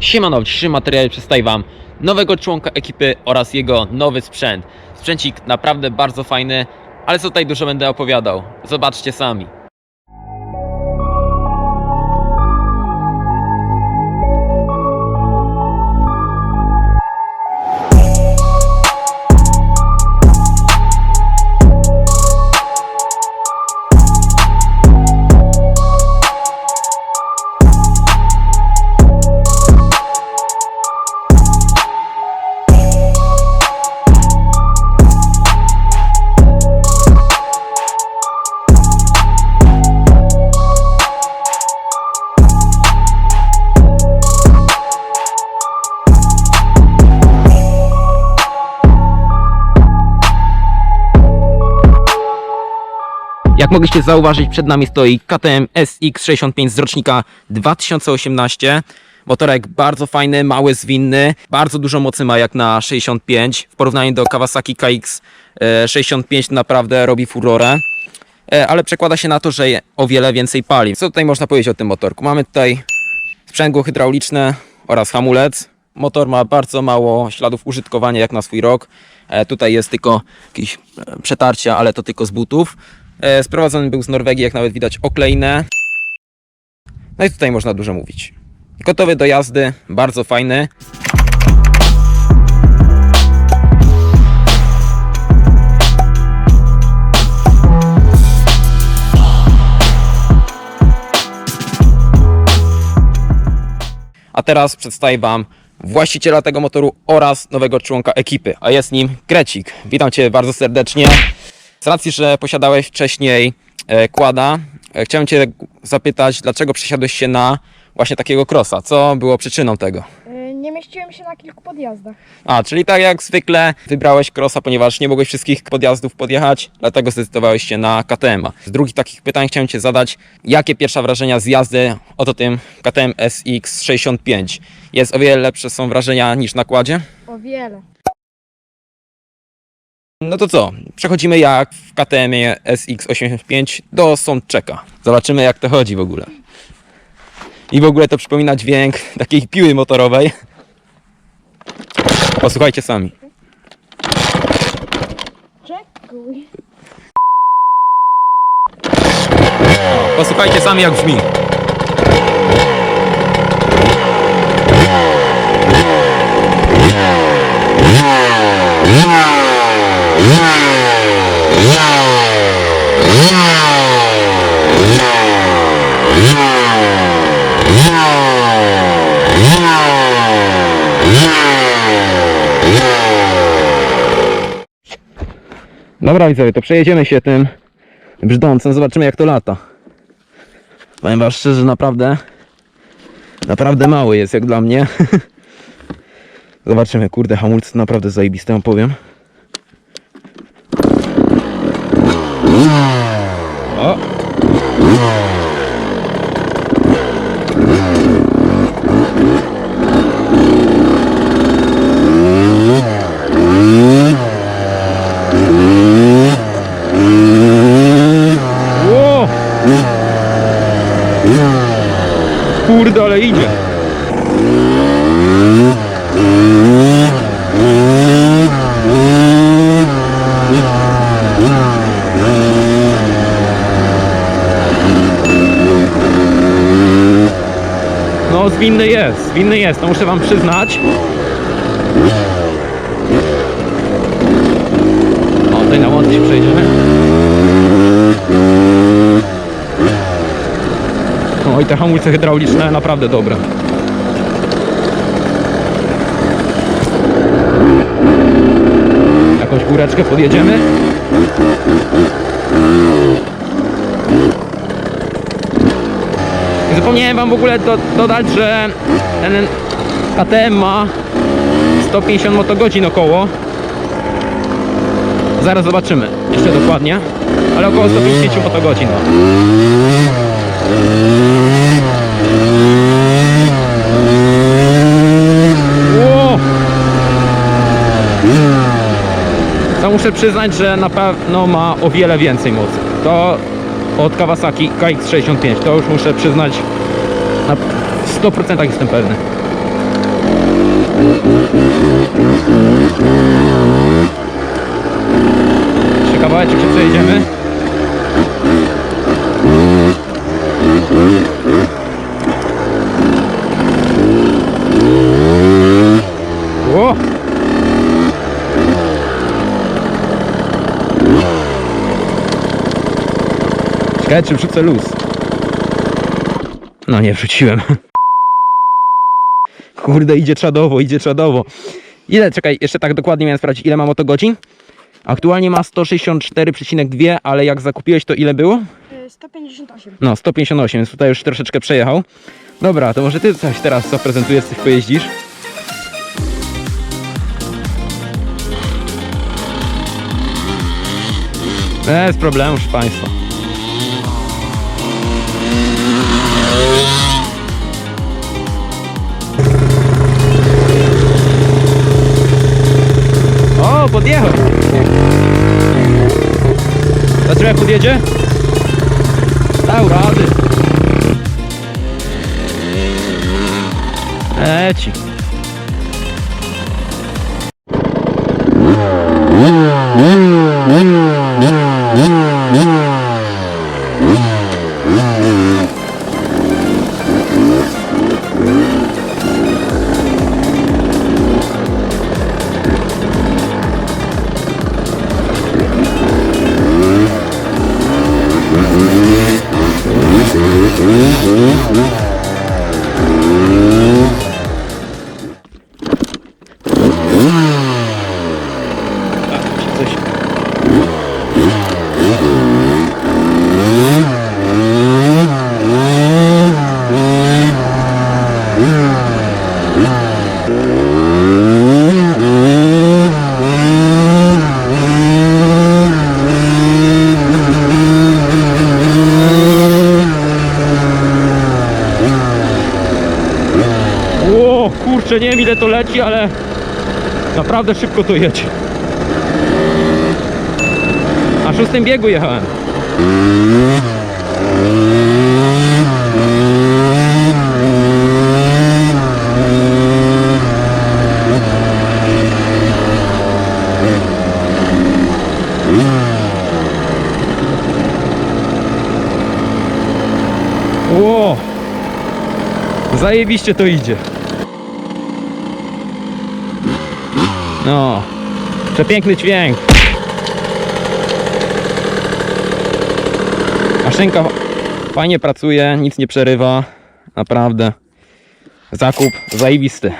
Siemano, w dzisiejszym materiale przedstawię Wam nowego członka ekipy oraz jego nowy sprzęt. Sprzęcik naprawdę bardzo fajny, ale co tutaj dużo będę opowiadał. Zobaczcie sami. Jak mogliście zauważyć, przed nami stoi KTM SX65 z rocznika 2018. Motorek bardzo fajny, mały, zwinny, bardzo dużo mocy ma jak na 65. W porównaniu do Kawasaki KX65 naprawdę robi furorę. E, Ale przekłada się na to, że o wiele więcej pali. Co tutaj można powiedzieć o tym motorku? Mamy tutaj sprzęgło hydrauliczne oraz hamulec. Motor ma bardzo mało śladów użytkowania jak na swój rok. E, tutaj jest tylko jakieś e, przetarcia, ale to tylko z butów. E, sprowadzony był z Norwegii, jak nawet widać oklejne. No i tutaj można dużo mówić. Gotowy do jazdy, bardzo fajny. A teraz przedstawię Wam właściciela tego motoru oraz nowego członka ekipy, a jest nim Grecik. Witam Cię bardzo serdecznie. Z racji, że posiadałeś wcześniej e, kłada, e, chciałem Cię zapytać, dlaczego przesiadłeś się na właśnie takiego crossa? Co było przyczyną tego? Y, Nie mieściłem się na kilku podjazdach. A, czyli tak jak zwykle wybrałeś crossa, ponieważ nie mogłeś wszystkich podjazdów podjechać, dlatego zdecydowałeś się na KTM-a. Z drugich takich pytań chciałem Cię zadać, jakie pierwsze wrażenia z jazdy oto tym KTM SX65? Jest o wiele lepsze są wrażenia niż na kładzie? O wiele. No to co? Przechodzimy jak w KTM SX85 do Sądczeka. Zobaczymy jak to chodzi w ogóle. I w ogóle to przypomina dźwięk takiej piły motorowej. Posłuchajcie sami. Posłuchajcie sami jak brzmi. Dobra widzowie, to przejedziemy się tym brzdącem, zobaczymy jak to lata. Powiem wam szczerze, naprawdę naprawdę mały jest jak dla mnie. Zobaczymy, kurde, hamulce naprawdę zajebiste, powiem. O! Ło! Kurde, ale idzie. Zwinny jest, zwinny jest, to muszę wam przyznać. O, tutaj na łące się przejdziemy. No i te hamulce hydrauliczne naprawdę dobre. Jakąś góreczkę podjedziemy. Zapomniałem wam w ogóle do, dodać, że ten KTM ma 150 motogodzin około. Zaraz zobaczymy jeszcze dokładnie, ale około 150 motogodzin! To muszę przyznać, że na pewno ma o wiele więcej mocy. To od Kawasaki KX65, to już muszę przyznać na 100% jestem pewny. Jeszcze kawałeczek się przejedziemy. O! Czekaj, czy wrzucę luz. No nie wrzuciłem. Kurde, idzie czadowo, idzie czadowo. Ile, czekaj, jeszcze tak dokładnie miałem sprawdzić, ile mam oto godzin? Aktualnie ma 164,2, ale jak zakupiłeś to ile było? Y, 158. No, 158, więc tutaj już troszeczkę przejechał. Dobra, to może ty coś teraz zaprezentujesz, coś pojeździsz? Bez problemu, proszę Państwa. Podjechał! Zobaczymy jak podjedzie? Dał rady. Leci. Kurczę, nie wiem ile to leci, ale naprawdę szybko to jedzie. Na szóstym biegu jechałem. Ło! Zajebiście to idzie. No, przepiękny dźwięk. Maszynka fajnie pracuje, nic nie przerywa. Naprawdę. Zakup zajebisty.